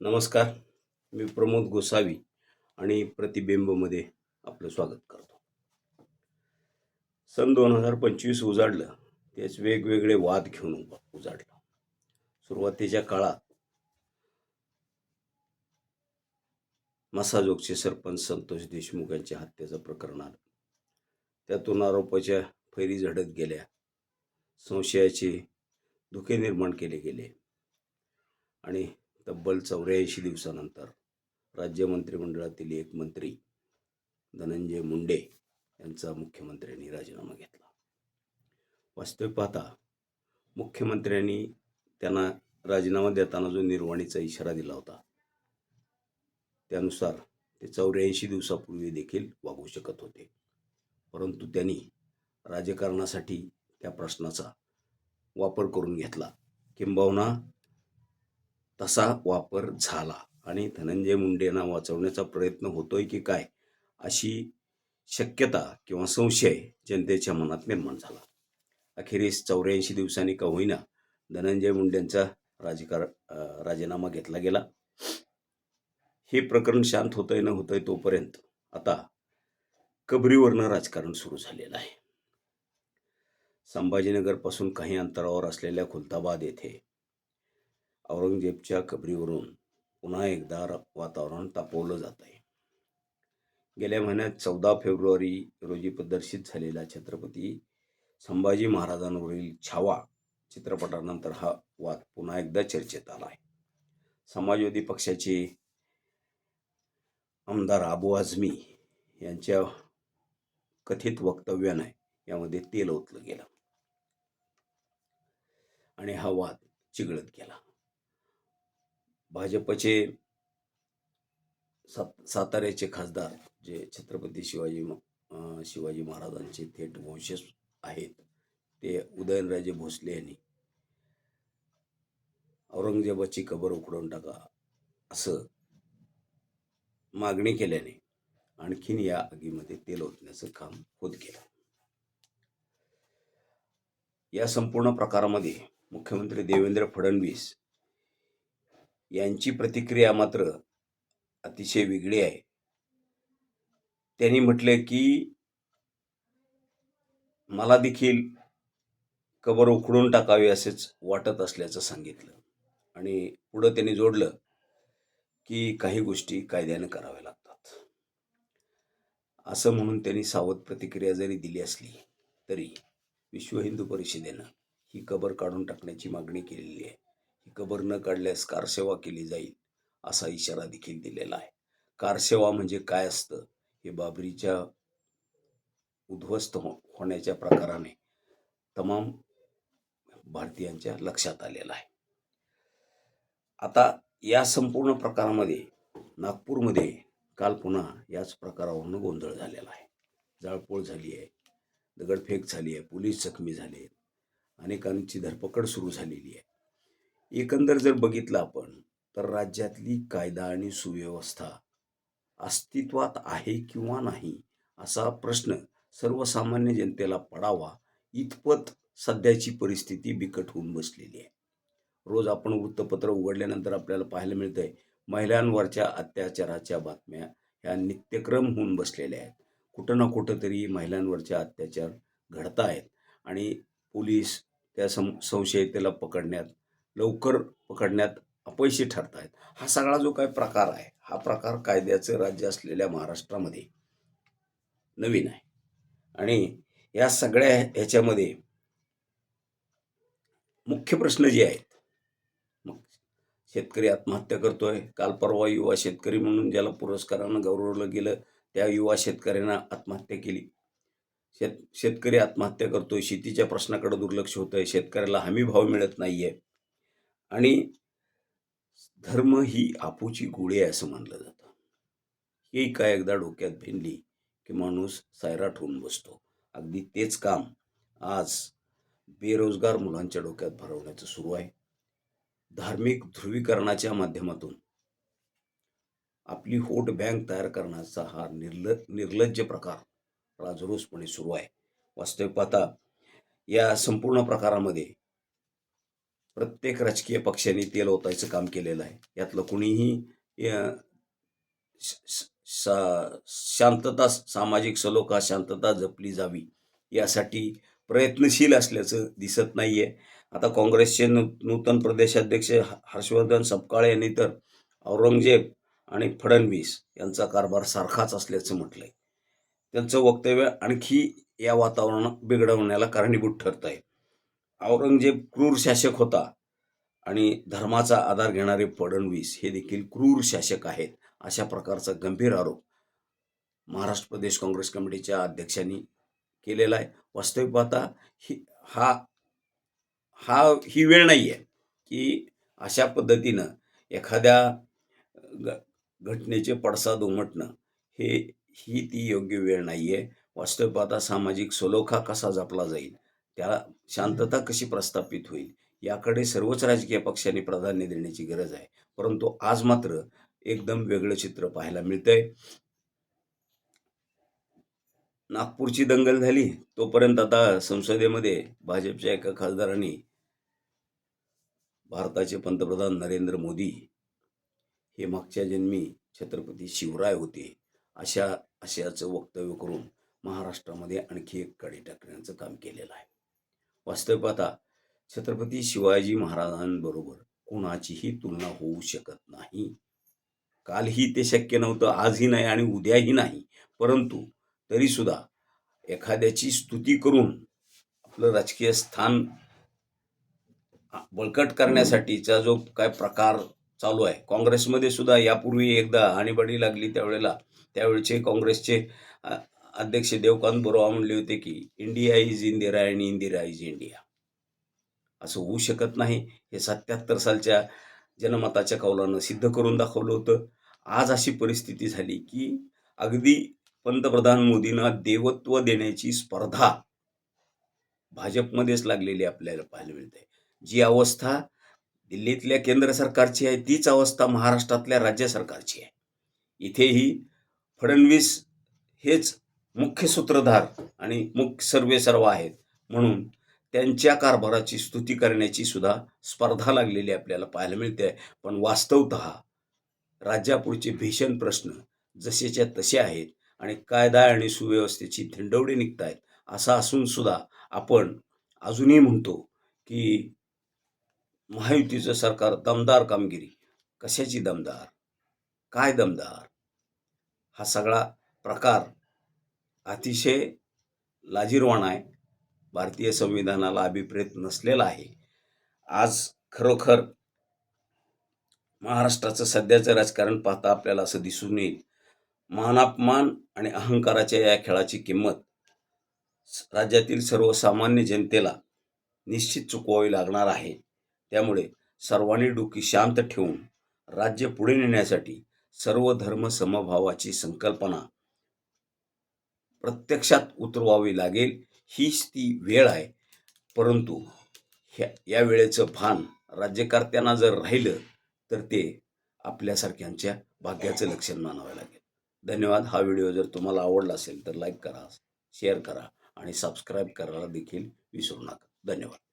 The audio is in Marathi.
नमस्कार मी प्रमोद गोसावी आणि प्रतिबिंबमध्ये आपलं स्वागत करतो. सन दोन हजार पंचवीस उजाडलं तेच वेगवेगळे वाद घेऊन उजाडलं. सुरुवातीच्या काळात मसाजोगचे सरपंच संतोष देशमुख यांच्या हत्येचं प्रकरण आलं. त्यातून आरोपाच्या फैरी झडत गेल्या. संशयाचे धुके निर्माण केले गेले. आणि तब्बल चौऱ्याऐंशी दिवसानंतर राज्य मंत्रिमंडळातील एक मंत्री धनंजय मुंडे यांचा मुख्यमंत्र्यांनी राजीनामा घेतला. वास्तविक पाहता मुख्यमंत्र्यांनी त्यांना राजीनामा देताना जो निर्वाणीचा इशारा दिला होता त्यानुसार ते चौऱ्याऐंशी दिवसापूर्वी देखील वागू शकत होते. परंतु त्यांनी राजकारणासाठी त्या प्रश्नाचा वापर करून घेतला. किंबहुना तसा वापर झाला. आणि धनंजय मुंडेंना वाचवण्याचा प्रयत्न होतोय की काय अशी शक्यता किंवा संशय जनतेच्या मनात निर्माण झाला. अखेरीस चौऱ्याऐंशी दिवसांनी का होईना धनंजय मुंडेंचा राजकार राजीनामा घेतला गेला. हे प्रकरण शांत होतंय न होतंय तोपर्यंत आता कबरीवरनं राजकारण सुरू झालेलं आहे. संभाजीनगरपासून काही अंतरावर असलेल्या खुलताबाद येथे औरंगजेबच्या कबरीवरून पुन्हा एकदा र- वातावरण तापवलं जात आहे. गेल्या महिन्यात चौदा फेब्रुवारी रोजी प्रदर्शित झालेला छत्रपती संभाजी महाराजांवरील छावा चित्रपटानंतर हा वाद पुन्हा एकदा चर्चेत आला आहे. समाजवादी पक्षाचे आमदार अबू आझमी यांच्या कथित वक्तव्याने यामध्ये तेल ओतलं गेलं आणि हा वाद चिघळत गेला. भाजपचे सात साताऱ्याचे खासदार जे छत्रपती शिवाजी अं, शिवाजी महाराजांचे थेट वंशज आहेत ते उदयनराजे भोसले यांनी. औरंगजेबाची कबर उखडून टाका असं मागणी केल्याने आणखीन या आगीमध्ये तेल ओतण्याचं काम होत गेलं. या संपूर्ण प्रकारामध्ये मुख्यमंत्री देवेंद्र फडणवीस यांची प्रतिक्रिया मात्र अतिशय वेगळी आहे. त्यांनी म्हटले की मला देखील कबर उखडून टाकावी असेच वाटत असल्याचं सांगितलं. आणि पुढं त्यांनी जोडलं की काही गोष्टी कायद्यानं कराव्या लागतात. असं म्हणून त्यांनी सावध प्रतिक्रिया जरी दिली असली तरी विश्व हिंदू परिषदेनं ही कबर काढून टाकण्याची मागणी केलेली आहे. कबर न काढल्यास कारसेवा केली जाईल असा इशारा देखील दिलेला आहे. कारसेवा म्हणजे काय असतं? हे बाबरीच्या उद्ध्वस्त हो होण्याच्या प्रकाराने तमाम भारतीयांच्या लक्षात आलेलं आहे. आता या संपूर्ण प्रकारामध्ये नागपूरमध्ये काल पुन्हा याच प्रकारावरून गोंधळ झालेला आहे. जाळपोळ झाली आहे दगडफेक झाली आहे पोलीस जखमी झाले आहेत अनेकांची धरपकड सुरू झालेली आहे. एकंदर जर बघितलं आपण तर राज्यातली कायदा आणि सुव्यवस्था अस्तित्वात आहे किंवा नाही असा प्रश्न सर्वसामान्य जनतेला पडावा इतपत सध्याची परिस्थिती बिकट होऊन बसलेली आहे. रोज आपण वृत्तपत्र उघडल्यानंतर आपल्याला पाहायला मिळतंय महिलांवरच्या अत्याचाराच्या बातम्या ह्या नित्यक्रम होऊन बसलेल्या आहेत. कुठं ना कुठं तरी महिलांवरच्या अत्याचार घडत आहेत आणि पोलीस त्या सं संशयितेला पकडण्यात लवकर पकडण्यात अपयशी ठरत आहेत हा सगळा जो काय प्रकार आहे हा प्रकार कायद्याचं राज्य असलेल्या महाराष्ट्रामध्ये नवीन आहे. आणि या सगळ्या ह्याच्यामध्ये मुख्य प्रश्न जे आहेत मग शेतकरी आत्महत्या करतोय. काल परवा युवा शेतकरी म्हणून ज्याला पुरस्कारानं गौरवलं गेलं त्या युवा शेतकऱ्यांना आत्महत्या केली. शेत शेतकरी आत्महत्या करतोय. शेतीच्या प्रश्नाकडे दुर्लक्ष होतंय. शेतकऱ्याला हमी भाव मिळत नाहीये. आणि धर्म ही आपूची गोळी आहे असं मानलं जातं. ही काय एकदा डोक्यात भिनली की माणूस सायराट होऊन बसतो. अगदी तेच काम आज बेरोजगार मुलांच्या डोक्यात भरवण्याचं सुरू आहे. धार्मिक ध्रुवीकरणाच्या माध्यमातून आपली होट बँक तयार करण्याचा हा निर्ल निर्लज्ज प्रकार राजरोसपणे सुरू आहे. वास्तविक पाहता या संपूर्ण प्रकारामध्ये प्रत्येक राजकीय पक्षाने तेल ओतायचं काम केलेलं आहे. यातलं कुणीही शांतता सामाजिक सलोखा शांतता जपली जावी यासाठी प्रयत्नशील असल्याचं दिसत नाहीये. आता काँग्रेसचे नू नूतन प्रदेशाध्यक्ष हर्षवर्धन सपकाळे यांनी तर औरंगजेब आणि फडणवीस यांचा कारभार सारखाच असल्याचं म्हटलंय. त्यांचं वक्तव्य आणखी या वातावरण बिघडवण्याला कारणीभूत ठरत आहे औरंगजेब क्रूर शासक होता आणि धर्माचा आधार घेणारे फडणवीस हे देखील क्रूर शासक आहेत अशा प्रकारचा गंभीर आरोप महाराष्ट्र प्रदेश काँग्रेस कमिटीच्या अध्यक्षांनी केलेला आहे. वास्तविक पाहता ही हा हा ही वेळ नाही आहे की अशा पद्धतीनं एखाद्या ग घटनेचे पडसाद उमटणं हे ही ती योग्य वेळ नाही आहे वास्तविक पाहता सामाजिक सलोखा कसा जपला जाईल त्याला शांतता कशी प्रस्थापित होईल याकडे सर्वच राजकीय पक्षांनी प्राधान्य देण्याची गरज आहे. परंतु आज मात्र एकदम वेगळं चित्र पाहायला मिळतंय. नागपूरची दंगल झाली तोपर्यंत आता संसदेमध्ये भाजपच्या एका खासदारांनी भारताचे पंतप्रधान नरेंद्र मोदी हे मागच्या जन्मी छत्रपती शिवराय होते अशा आशयाचं वक्तव्य करून महाराष्ट्रामध्ये आणखी एक कडी टाकण्याचं काम केलेलं आहे. वास्तव पाहता छत्रपती शिवाजी महाराजांबरोबर कोणाचीही तुलना होऊ शकत नाही. कालही ते शक्य नव्हतं आजही नाही आणि उद्याही नाही. परंतु तरीसुद्धा एखाद्याची स्तुती करून आपलं राजकीय स्थान बळकट करण्यासाठीचा जो काय प्रकार चालू आहे काँग्रेसमध्ये सुद्धा यापूर्वी एकदा आणीबाणी लागली त्यावेळेला त्यावेळचे काँग्रेसचे अध्यक्ष देवकांत बरोबर म्हणले होते की इंडिया इज इंदिरा आणि इंदिरा इज इंडिया असं होऊ शकत नाही. हे सत्याहत्तर सालच्या जनमताच्या कौलानं सिद्ध करून दाखवलं होतं. आज अशी परिस्थिती झाली की अगदी पंतप्रधान मोदींना देवत्व देण्याची स्पर्धा भाजपमध्येच लागलेली आपल्याला पाहायला मिळते. जी अवस्था दिल्लीतल्या केंद्र सरकारची आहे तीच अवस्था महाराष्ट्रातल्या राज्य सरकारची आहे. इथेही फडणवीस हेच मुख्य सूत्रधार आणि मुख्य सर्वे सर्व आहेत. म्हणून त्यांच्या कारभाराची स्तुती करण्याची सुद्धा स्पर्धा लागलेली आपल्याला पाहायला मिळते. पण वास्तवत राज्यापुढचे भीषण प्रश्न जसेच्या तसे आहेत आणि कायदा आणि सुव्यवस्थेची थिंडवडी निघत आहेत असं असून सुद्धा आपण अजूनही म्हणतो की महायुतीचं सरकार दमदार कामगिरी. कशाची दमदार? काय दमदार? हा सगळा प्रकार अतिशय लाजीरवाणा आहे. भारतीय संविधानाला अभिप्रेत नसलेला आहे. आज खरोखर महाराष्ट्राचं सध्याचं राजकारण पाहता आपल्याला असं दिसून येईल. मानापमान आणि अहंकाराच्या या खेळाची किंमत राज्यातील सर्वसामान्य जनतेला निश्चित चुकवावी लागणार आहे. त्यामुळे सर्वांनी डोकी शांत ठेवून राज्य पुढे नेण्यासाठी सर्व धर्म समभावाची संकल्पना प्रत्यक्षात उतरवावी लागेल हीच ती वेळ आहे. परंतु ह्या या वेळेचं भान राज्यकर्त्यांना जर राहिलं तर ते आपल्यासारख्यांच्या भाग्याचं लक्षण मानावं लागेल. धन्यवाद. हा व्हिडिओ जर तुम्हाला आवडला असेल तर लाईक करा शेअर करा आणि सबस्क्राईब करायला देखील विसरू नका. धन्यवाद.